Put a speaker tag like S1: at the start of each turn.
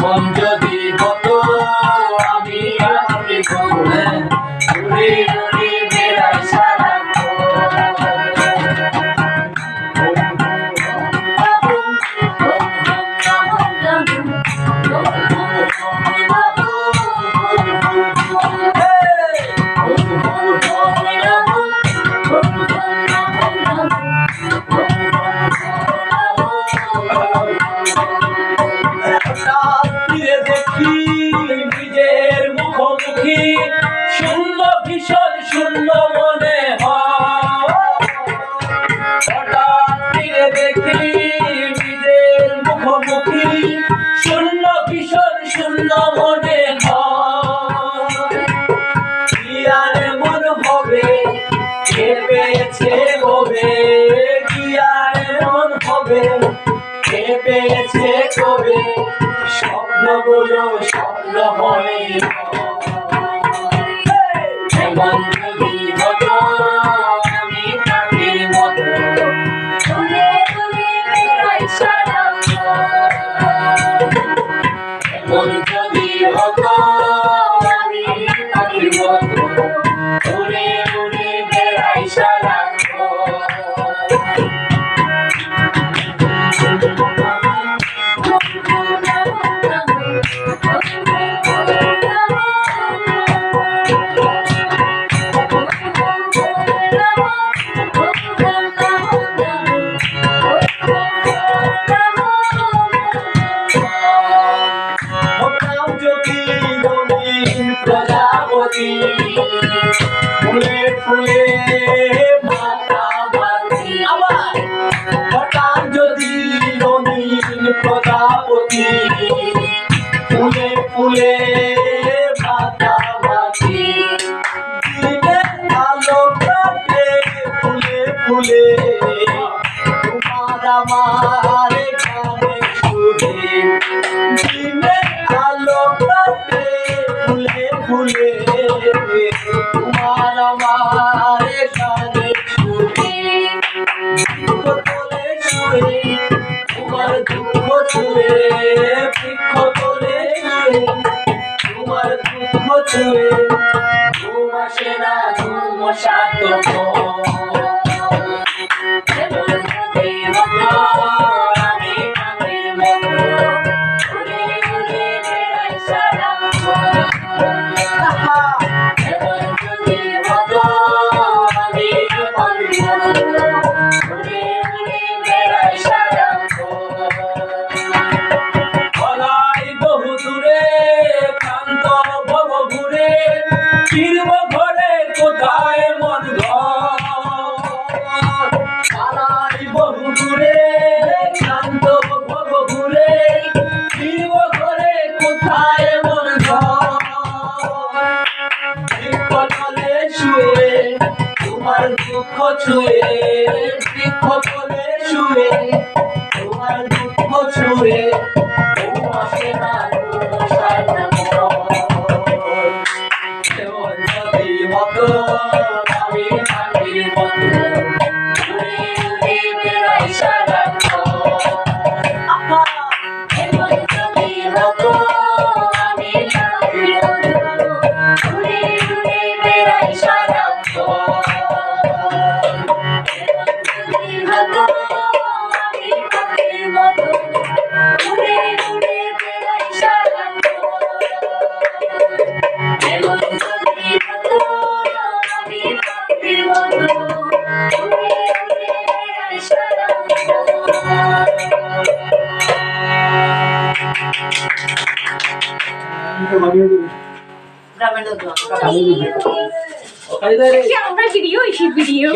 S1: মন যদি পেয়েছে কবে? স্বপ্নগুলো স্বপ্ন হয় প্রজাপতি ফুলে ফুলে Shut up. শুয়ে তোমার দুঃখ ছুঁয়ে বৃক্ষ কোলে শুয়ে তোমার দুঃখ ছুঁয়ে Oh
S2: আমরা ভিডিও ভিডিও